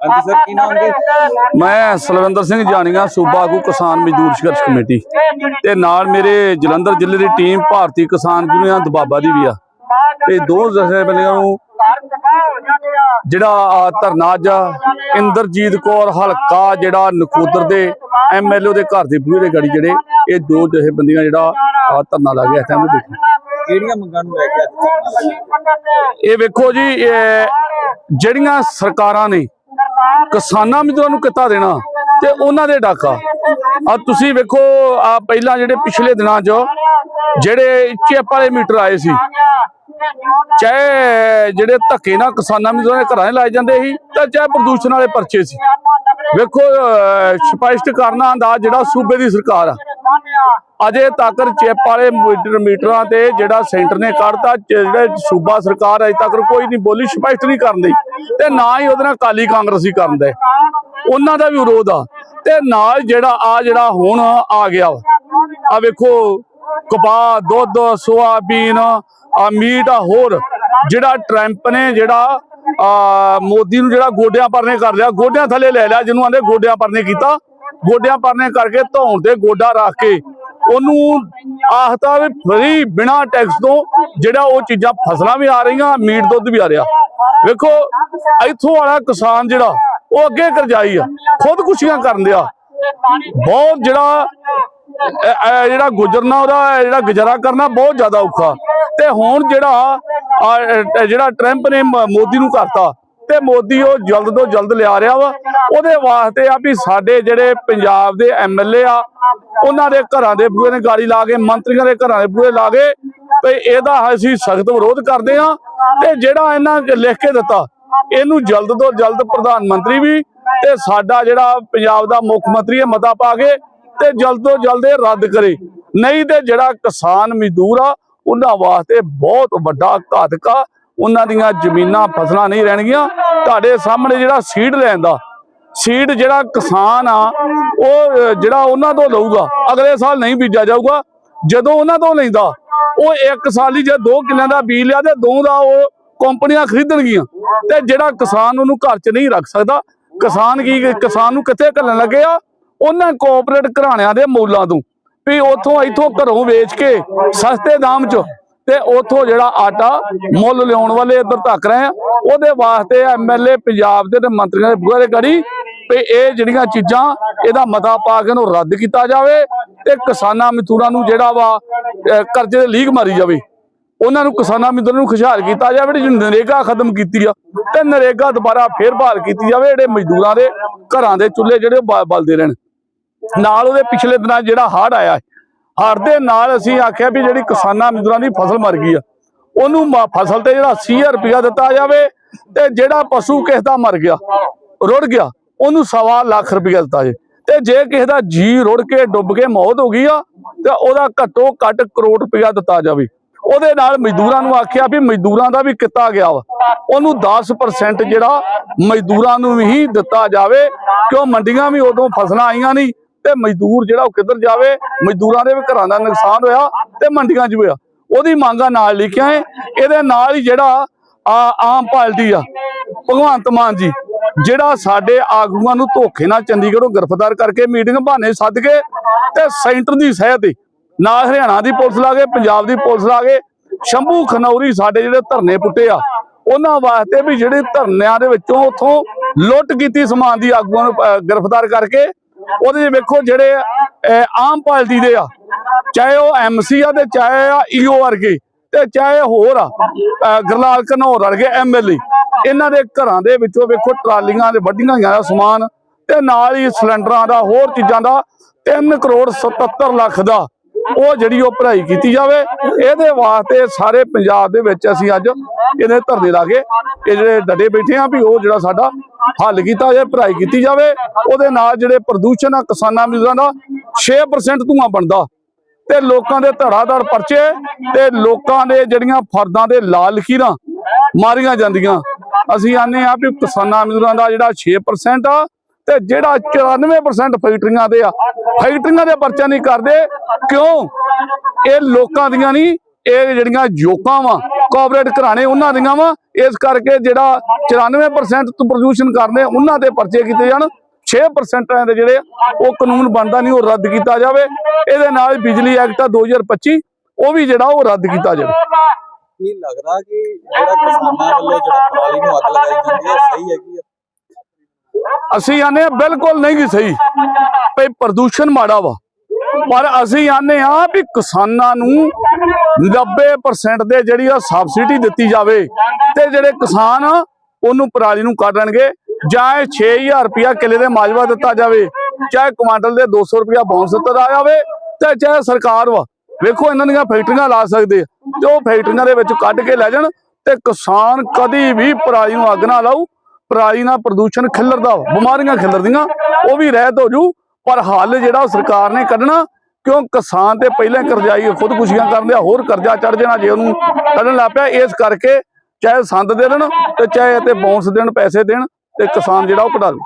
ਹਾਂਜੀ ਸਰ ਕੀ ਨਾਮ ਜੀ? ਮੈਂ ਸਲਵਿੰਦਰ ਸਿੰਘ ਜਾਣੀਆਂ ਸੂਬਾ ਆਗੂ ਕਿਸਾਨ ਮਜ਼ਦੂਰ ਸੰਘਰਸ਼ ਕਮੇਟੀ। ਤੇ ਨਾਲ ਮੇਰੇ ਜਲੰਧਰ ਜ਼ਿਲ੍ਹੇ ਦੀ ਟੀਮ ਭਾਰਤੀ ਕਿਸਾਨ ਯੂਨੀਅਨ ਦਬਾਬਾ ਦੀ ਵੀ ਆ। ਤੇ ਦੋ ਜਥੇਬੰਦੀਆਂ ਨੂੰ ਜਿਹੜਾ ਆਹ ਧਰਨਾ ਅੱਜ ਇੰਦਰਜੀਤ ਕੌਰ ਹਲਕਾ ਜਿਹੜਾ ਨਕੋਦਰ ਦੇ ਐਮਐਲਏ ਦੇ ਘਰ ਦੇ ਬੂਹੇ ਦੇ ਗੜੀ ਜਿਹੜੇ ਇਹ ਦੋ ਜਥੇਬੰਦੀਆਂ ਜਿਹੜਾ ਆਹ ਧਰਨਾ ਲਾ ਗਿਆ ਟਾਈਮ ਬੈਠੇ ਕਿਹੜੀਆਂ ਮੰਗਾਂ ਨੂੰ ਲੈ ਕੇ ਅੱਜ? ਇਹ ਵੇਖੋ ਜੀ ਜਿਹੜੀਆਂ ਸਰਕਾਰਾਂ ਨੇ ਕਿਸਾਨਾਂ ਮਜ਼ਦੂਰਾਂ ਨੂੰ ਕਿੱਤਾ ਦੇਣਾ ਤੇ ਉਹਨਾਂ ਦੇ ਡਾਕਾ। ਆ ਤੁਸੀਂ ਵੇਖੋ, ਆ ਪਹਿਲਾਂ ਜਿਹੜੇ ਪਿਛਲੇ ਦਿਨਾਂ 'ਚ ਜਿਹੜੇ ਚੇਪ ਵਾਲੇ ਮੀਟਰ ਆਏ ਸੀ, ਚਾਹੇ ਜਿਹੜੇ ਧੱਕੇ ਨਾਲ ਕਿਸਾਨਾਂ ਮਜ਼ਦੂਰਾਂ ਦੇ ਘਰਾਂ 'ਚ ਲਾਏ ਜਾਂਦੇ ਸੀ ਤੇ ਚਾਹੇ ਪ੍ਰਦੂਸ਼ਣ ਵਾਲੇ ਪਰਚੇ ਸੀ। ਵੇਖੋ ਸਪਸ਼ਟ ਕਰਨਾ ਦਾ ਜਿਹੜਾ ਸੂਬੇ ਦੀ ਸਰਕਾਰ ਆ। ਅਜੇ ਤੱਕ ਚਿੱਪ ਵਾਲੇ ਮੀਟਰ ਮੀਟਰਾਂ ਤੇ ਜਿਹੜਾ ਸੈਂਟਰ ਨੇ ਕੱਢਤਾ, ਜਿਹੜੇ ਸੂਬਾ ਸਰਕਾਰ ਅਜੇ ਤੱਕ ਕੋਈ ਨਹੀਂ ਬੋਲੀ, ਸਪਸ਼ਟ ਨਹੀਂ ਕਰਦੀ ਤੇ ਨਾ ਹੀ ਉਹਦੇ ਨਾਲ ਕਾਲੀ ਕਾਂਗਰਸੀ ਕਰਦੇ ਉਹਨਾਂ ਦਾ ਵੀ ਵਿਰੋਧ ਆ। ਤੇ ਨਾਲ ਜਿਹੜਾ ਆ ਜਿਹੜਾ ਹੁਣ ਆ ਗਿਆ, ਆ ਵੇਖੋ, ਕਪਾਹ, ਦੁੱਧ, ਸੋਆਬੀਨ, ਆ ਮੀਟ, ਆ ਹੋਰ, ਜਿਹੜਾ ਟਰੰਪ ਨੇ ਜਿਹੜਾ, ਆ ਮੋਦੀ ਨੂੰ ਜਿਹੜਾ ਗੋਡਿਆਂ ਪਰਨੇ ਕਰ ਲਿਆ, ਗੋਡਿਆਂ ਥੱਲੇ ਲੈ ਲਿਆ, ਜਿਹਨੂੰ ਆਂਦੇ ਗੋਡਿਆਂ ਪਰਨੇ ਕੀਤਾ। ਗੋਡਿਆਂ ਪਰਨੇ ਕਰਕੇ ਧੌਣ ਤੇ ਗੋਡਾ ਰੱਖ ਕੇ ਉਹਨੂੰ ਆਖਤਾ ਵੀ ਫਰੀ ਬਿਨਾ ਟੈਕਸ ਤੋਂ ਜਿਹੜਾ ਉਹ ਚੀਜ਼ਾਂ ਫਸਲਾਂ ਵੀ ਆ ਰਹੀਆਂ, ਮੀਟ ਦੁੱਧ ਵੀ ਆ ਰਿਹਾ। ਵੇਖੋ, ਇੱਥੋਂ ਵਾਲਾ ਕਿਸਾਨ ਜਿਹੜਾ, ਉਹ ਅੱਗੇ ਕਰਜਾਈ ਆ, ਖੁਦਕੁਸ਼ੀਆਂ ਕਰਨ ਦਿਆ। ਬਹੁਤ ਜਿਹੜਾ ਜਿਹੜਾ ਗੁਜ਼ਰਨਾ ਉਹਦਾ ਜਿਹੜਾ ਗੁਜ਼ਾਰਾ ਕਰਨਾ ਬਹੁਤ ਜ਼ਿਆਦਾ ਔਖਾ। ਤੇ ਹੁਣ ਜਿਹੜਾ ਜਿਹੜਾ ਟਰੰਪ ਨੇ ਮੋਦੀ ਨੂੰ ਕਰਤਾ ਤੇ ਮੋਦੀ ਉਹ ਜਲਦ ਤੋਂ ਜਲਦ ਲਿਆ ਰਿਹਾ ਵਾ। ਉਹਦੇ ਵਾਸਤੇ ਆ ਵੀ ਸਾਡੇ ਜਿਹੜੇ ਪੰਜਾਬ ਦੇ ਐਮਐਲਏ ਆ, ਉਹਨਾਂ ਦੇ ਘਰਾਂ ਦੇ ਬੂਹੇ ਨੇ ਗਾੜੀ ਲਾ ਕੇ, ਮੰਤਰੀਆਂ ਦੇ ਘਰਾਂ ਦੇ ਬੂਹੇ ਲਾ ਕੇ, ਤੇ ਇਹਦਾ ਅਸੀਂ ਸਖਤ ਵਿਰੋਧ ਕਰਦੇ ਆ ਤੇ ਜਿਹੜਾ ਇਹਨਾਂ ਲਿਖ ਕੇ ਦਿੱਤਾ, ਇਹਨੂੰ ਜਲਦ ਤੋਂ ਜਲਦ ਪ੍ਰਧਾਨ ਮੰਤਰੀ ਵੀ ਤੇ ਸਾਡਾ ਜਿਹੜਾ ਪੰਜਾਬ ਦਾ ਮੁੱਖ ਮੰਤਰੀ ਹੈ, ਮਤਾ ਪਾ ਕੇ ਤੇ ਜਲਦ ਤੋਂ ਜਲਦ ਇਹ ਰੱਦ ਕਰੇ। ਨਹੀਂ ਤੇ ਜਿਹੜਾ ਕਿਸਾਨ ਮਜ਼ਦੂਰ ਆ, ਉਹਨਾਂ ਵਾਸਤੇ ਬਹੁਤ ਵੱਡਾ ਘਾਤਕਾ ਉਹਨਾਂ ਦੀਆਂ ਜ਼ਮੀਨਾਂ ਫਸਲਾਂ ਨਹੀਂ ਰਹਿਣਗੀਆਂ। ਤੁਹਾਡੇ ਸਾਹਮਣੇ ਜਿਹੜਾ ਸੀਡ ਲੈਂਦਾ ਸੀਡ ਜਿਹੜਾ ਕਿਸਾਨ ਆ, ਉਹ ਜਿਹੜਾ ਉਹਨਾਂ ਤੋਂ ਲਊਗਾ, ਅਗਲੇ ਸਾਲ ਨਹੀਂ ਬੀਜਿਆ ਜਾਊਗਾ। ਜਦੋਂ ਉਹਨਾਂ ਤੋਂ ਲੈਂਦਾ, ਉਹ ਇੱਕ ਸਾਲ ਹੀ ਜੇ ਦੋ ਕਿੱਲਿਆਂ ਦਾ ਬੀਜ ਲਿਆ ਤੇ ਦੋ ਦਾ ਉਹ ਕੰਪਨੀਆਂ ਖਰੀਦਣਗੀਆਂ। ਤੇ ਜਿਹੜਾ ਕਿਸਾਨ ਉਹਨੂੰ ਘਰ 'ਚ ਨਹੀਂ ਰੱਖ ਸਕਦਾ, ਕਿਸਾਨ ਕੀ, ਕਿਸਾਨ ਨੂੰ ਕਿੱਥੇ ਘੱਲਣ ਲੱਗੇ ਆ? ਉਹਨਾਂ ਕੋਆਪਰੇਟ ਘਰਾਣਿਆਂ ਦੇ ਮੌਲਾਂ ਤੋਂ। ਵੀ ਉਥੋਂ ਇਥੋਂ ਘਰੋਂ ਵੇਚ ਕੇ ਸਸਤੇ ਦਾਮ 'ਚ ਤੇ ਉਥੋਂ ਜਿਹੜਾ ਆਟਾ ਮੁੱਲ ਲਿਆਉਣ ਵਾਲੇ ਇੱਧਰ ਧੱਕ ਰਹੇ ਆ। ਉਹਦੇ ਵਾਸਤੇ ਐਮਐਲਏ ਪੰਜਾਬ ਦੇ ਤੇ ਮੰਤਰੀਆਂ ਦੇ ਬੂਹੇ ਦੇ ਗੜੀ ਇਹ ਜਿਹੜੀਆਂ ਚੀਜ਼ਾਂ ਇਹਦਾ ਮਤਾ ਪਾ ਕੇ ਇਹਨੂੰ ਰੱਦ ਕੀਤਾ ਜਾਵੇ ਤੇ ਕਿਸਾਨਾਂ ਮਜ਼ਦੂਰਾਂ ਨੂੰ ਜਿਹੜਾ ਵਾ ਕਰਜ਼ੇ ਦੇ ਲੀਕ ਮਾਰੀ ਜਾਵੇ। ਉਹਨਾਂ ਨੂੰ ਕਿਸਾਨਾਂ ਮਜ਼ਦੂਰਾਂ ਨੂੰ ਖੁਸ਼ਹਾਲ ਕੀਤਾ ਜਾਵੇ, ਜਿਹੜੀ ਨਰੇਗਾ ਖਤਮ ਕੀਤੀ ਆ, ਤੇ ਨਰੇਗਾ ਦੁਬਾਰਾ ਫੇਰ ਬਹਾਲ ਕੀਤੀ ਜਾਵੇ, ਜਿਹੜੇ ਮਜ਼ਦੂਰਾਂ ਦੇ ਘਰਾਂ ਦੇ ਚੁੱਲ੍ਹੇ ਜਿਹੜੇ ਬ- ਬਲਦੇ ਰਹਿਣ। ਨਾਲ ਉਹਦੇ ਪਿਛਲੇ ਦਿਨਾਂ ਜਿਹੜਾ ਹੜ੍ਹ ਆਇਆ ਹੜ ਦੇ ਨਾਲ ਅਸੀਂ ਆਖਿਆ ਵੀ ਜਿਹੜੀ ਕਿਸਾਨਾਂ ਮਜ਼ਦੂਰਾਂ ਦੀ ਫਸਲ ਮਰ ਗਈ ਆ, ਉਹਨੂੰ ਮ- ਫਸਲ ਤੇ ਜਿਹੜਾ 80000 ਰੁਪਇਆ ਦਿੱਤਾ ਜਾਵੇ ਤੇ ਜਿਹੜਾ ਪਸ਼ੂ ਕਿਸ ਦਾ ਮਰ ਗਿਆ, ਰੁੜ ਗਿਆ, ਉਹਨੂੰ ਸਵਾ ਲੱਖ ਰੁਪਇਆ ਦਿੱਤਾ ਜੇ। ਤੇ ਜੇ ਕਿਸੇ ਦਾ ਜੀ ਰੁੜ ਕੇ ਡੁੱਬ ਕੇ ਮੌਤ ਹੋ ਗਈ ਆ, ਤੇ ਉਹਦਾ ਘੱਟੋ ਘੱਟ ਕਰੋੜ ਰੁਪਇਆ ਦਿੱਤਾ ਜਾਵੇ। ਉਹਦੇ ਨਾਲ ਮਜ਼ਦੂਰਾਂ ਨੂੰ ਆਖਿਆ ਵੀ ਮਜ਼ਦੂਰਾਂ ਦਾ ਵੀ ਕੀਤਾ ਗਿਆ ਵਾ। ਉਹਨੂੰ 10% ਜਿਹੜਾ ਮਜ਼ਦੂਰਾਂ ਨੂੰ ਹੀ ਦਿੱਤਾ ਜਾਵੇ, ਕਿਉਂ ਮੰਡੀਆਂ ਵੀ ਉਦੋਂ ਫਸਲਾਂ ਆਈਆਂ ਨਹੀਂ ਤੇ ਮਜ਼ਦੂਰ ਜਿਹੜਾ ਉਹ ਕਿੱਧਰ ਜਾਵੇ, ਮਜ਼ਦੂਰਾਂ ਦੇ ਵੀ ਘਰਾਂ ਦਾ ਨੁਕਸਾਨ ਹੋਇਆ ਤੇ ਮੰਡੀਆਂ 'ਚ ਹੋਇਆ। ਉਹਦੀ ਮੰਗਾਂ ਨਾਲ ਲਿਖਿਆ ਹੈ ਇਹਦੇ ਨਾਲ ਹੀ ਜਿਹੜਾ ਆਮ ਪਾਰਟੀ ਆ, ਭਗਵੰਤ ਮਾਨ ਜੀ, ਜਿਹੜਾ ਸਾਡੇ ਆਗੂਆਂ ਨੂੰ ਧੋਖੇ ਨਾਲ ਚੰਡੀਗੜ੍ਹੋਂ ਗ੍ਰਿਫਤਾਰ ਕਰਕੇ ਮੀਟਿੰਗ ਬਹਾਨੇ ਸੱਦ ਕੇ ਤੇ ਸੈਂਟਰ ਦੀ ਸਹਿ ਤੇ ਨਾਲ ਹਰਿਆਣਾ ਦੀ ਪੁਲਿਸ ਲਾ ਕੇ, ਪੰਜਾਬ ਦੀ ਪੁਲਿਸ ਲਾ ਕੇ, ਸ਼ੰਭੂ ਖਨੌਰੀ ਸਾਡੇ ਜਿਹੜੇ ਧਰਨੇ ਪੁੱਟੇ ਆ, ਉਹਨਾਂ ਵਾਸਤੇ ਵੀ ਜਿਹੜੇ ਧਰਨਿਆਂ ਦੇ ਵਿੱਚੋਂ ਉਥੋਂ ਲੁੱਟ ਕੀਤੀ ਸਮਾਨ ਦੀ ਆਗੂਆਂ ਨੂੰ ਗ੍ਰਿਫਤਾਰ ਕਰਕੇ ਉਹਦੇ 'ਚ ਵੇਖੋ ਜਿਹੜੇ ਆਮ ਪਾਰਟੀ ਦੇ ਆ। ਚਾਹੇ ਉਹ ਐਮਸੀ ਆ ਤੇ ਚਾਹੇ ਆ ਈਓ ਵਰਗੇ ਤੇ ਚਾਹੇ ਹੋਰ ਆ ਅਹ, ਗੁਰਲਾਲ ਘਨੌਰ ਵਰਗੇ ਐਮਐਲਏ ਇਹਨਾਂ ਦੇ ਘਰਾਂ ਦੇ ਵਿੱਚੋਂ ਵੇਖੋ ਟਰਾਲੀਆਂ ਦੇ ਵੱਡੀਆਂ ਹੋਈਆਂ ਦਾ ਸਮਾਨ ਤੇ ਨਾਲ ਹੀ ਸਿਲੰਡਰਾਂ ਦਾ ਹੋਰ ਚੀਜ਼ਾਂ ਦਾ 3 ਕਰੋੜ 77 ਲੱਖ ਦਾ ਉਹ ਜਿਹੜੀ ਉਹ ਭਰਾਈ ਕੀਤੀ ਜਾਵੇ, ਇਹਦੇ ਵਾਸਤੇ ਸਾਰੇ ਪੰਜਾਬ ਦੇ ਵਿੱਚ ਅਸੀਂ ਅੱਜ ਇਹਦੇ ਧਰਨੇ ਲਾ ਕੇ ਇਹ ਜਿਹੜੇ ਡੱਡੇ ਬੈਠੇ ਆ ਵੀ ਉਹ ਜਿਹੜਾ ਸਾਡਾ ਹੱਲ ਕੀਤਾ ਜਾਵੇ ਭਰਾਈ ਕੀਤੀ ਜਾਵੇ, ਉਹਦੇ ਨਾਲ ਜਿਹੜੇ ਪ੍ਰਦੂਸ਼ਣ ਆ, ਕਿਸਾਨਾਂ ਮਜ਼ਦੂਰਾਂ ਦਾ 6% ਧੂਆਂ ਬਣਦਾ। ਤੇ ਲੋਕਾਂ ਦੇ ਧੜਾਧੜ ਪਰਚੇ, ਤੇ ਲੋਕਾਂ ਦੇ ਜਿਹੜੀਆਂ ਫਰਦਾਂ ਦੇ ਲਾਲ ਲਕੀਰਾਂ ਮਾਰੀਆਂ ਜਾਂਦੀਆਂ। ਅਸੀਂ ਆਨੇ ਆ ਵੀ ਕਿਸਾਨਾਂ ਮਜ਼ਦੂਰਾਂ ਦਾ ਜਿਹੜਾ 6% ਆ, ਤੇ ਜਿਹੜਾ 94% ਫੈਕਟਰੀਆਂ ਦੇ ਆ ਫੈਕਟਰੀਆਂ ਦੇ ਪਰਚਾ ਨਹੀਂ ਕਰਦੇ। ਕਿਉਂ? ਇਹ ਲੋਕਾਂ ਦੀਆਂ ਨਹੀਂ ਇਹ ਜਿਹੜੀਆਂ ਜੋਕਾਂ ਵਾ ਕੋਆਪਰੇਟ ਘਰਾਣੇ ਉਹਨਾਂ ਦੀਆਂ ਵਾ। ਇਸ ਕਰਕੇ ਜਿਹੜਾ 94% ਤੋਂ ਪ੍ਰਦੂਸ਼ਣ ਕਰਦੇ ਉਹਨਾਂ ਦੇ ਪਰਚੇ ਕੀਤੇ ਜਾਣ। 6% ਦੇ ਜਿਹੜੇ ਉਹ ਕਾਨੂੰਨ ਬਣਦਾ ਨਹੀਂ ਉਹ ਰੱਦ ਕੀਤਾ ਜਾਵੇ। ਇਹਦੇ ਨਾਲ ਬਿਜਲੀ ਐਕਟ ਆ 2025 ਉਹ ਵੀ ਜਿਹੜਾ ਉਹ ਰੱਦ ਕੀਤਾ ਜਾਵੇ। ਕੀ ਲੱਗਦਾ ਕਿ ਜਿਹੜਾ ਕਿਸਾਨਾਂ ਵੱਲੋਂ ਜਿਹੜਾ ਪਰਾਲੀ ਨੂੰ ਅੱਗ ਲਗਾਈ ਜਾਂਦੀ ਹੈ ਸਹੀ ਹੈਗੀ ਹੈ ਅਸੀਂ ਆਨੇ ਬਿਲਕੁਲ ਨਹੀਂ ਸਹੀ। ਭਈ ਪ੍ਰਦੂਸ਼ਣ ਮਾੜਾ ਵਾ। ਪਰ ਅਸੀਂ ਆਨੇ ਆ ਵੀ ਕਿਸਾਨਾਂ ਨੂੰ 90% ਦੇ ਜਿਹੜੀ ਆ ਸਬਸਿਡੀ ਦਿੱਤੀ ਜਾਵੇ ਤੇ ਜਿਹੜੇ ਕਿਸਾਨ ਆ, ਉਹਨੂੰ ਪਰਾਲੀ ਨੂੰ ਕੱਢਣਗੇ ਜਾਂ 6000 ਰੁਪਇਆ ਕਿੱਲੇ ਦੇ ਮਾਜਵਾ ਦਿੱਤਾ ਜਾਵੇ ਚਾਹੇ ਕੁਆਂਟਲ ਦੇ 200 ਰੁਪਇਆ ਬੋਨਸ ਦਿੱਤਾ ਜਾਵੇ ਤੇ ਚਾਹੇ ਸਰਕਾਰ ਵਾ। ਵੇਖੋ ਇਹਨਾਂ ਦੀਆਂ ਫੈਕਟਰੀਆਂ ਲਾ ਸਕਦੇ ਤੇ ਉਹ ਫੈਕਟਰੀਆਂ ਦੇ ਵਿੱਚ ਕੱਢ ਕੇ ਲੈ ਜਾਣ ਤੇ ਕਿਸਾਨ ਕਦੀ ਵੀ ਪਰਾਲੀ ਨੂੰ ਅੱਗ ਨਾ ਲਾਊ। ਪਰਾਲੀ ਨਾਲ ਪ੍ਰਦੂਸ਼ਣ ਖਿਲਰਦਾ ਬਿਮਾਰੀਆਂ ਖਿਲਰਦੀਆਂ। ਉਹ ਵੀ ਰਹਿਤ ਹੋ ਜੂ। ਪਰ ਹੱਲ ਜਿਹੜਾ ਸਰਕਾਰ ਨੇ ਕੱਢਣਾ, ਕਿਉਂ ਕਿਸਾਨ ਤੇ ਪਹਿਲਾਂ ਕਰਜ਼ਾਈ ਖੁਦਕੁਸ਼ੀਆਂ ਕਰਦੇ ਆ ਹੋਰ ਕਰਜ਼ਾ ਚੜ ਜਾਣਾ ਜੇ ਉਹਨੂੰ ਕੱਢਣ ਲੱਗ ਪਿਆ, ਇਸ ਕਰਕੇ ਚਾਹੇ ਸੰਦ ਦੇ ਦੇਣ ਤੇ ਚਾਹੇ ਤੇ ਬੌਂਸ ਦੇਣ, ਪੈਸੇ ਦੇਣ ਤੇ ਕਿਸਾਨ ਜਿਹੜਾ ਉਹ ਕਢਾ ਲੂ।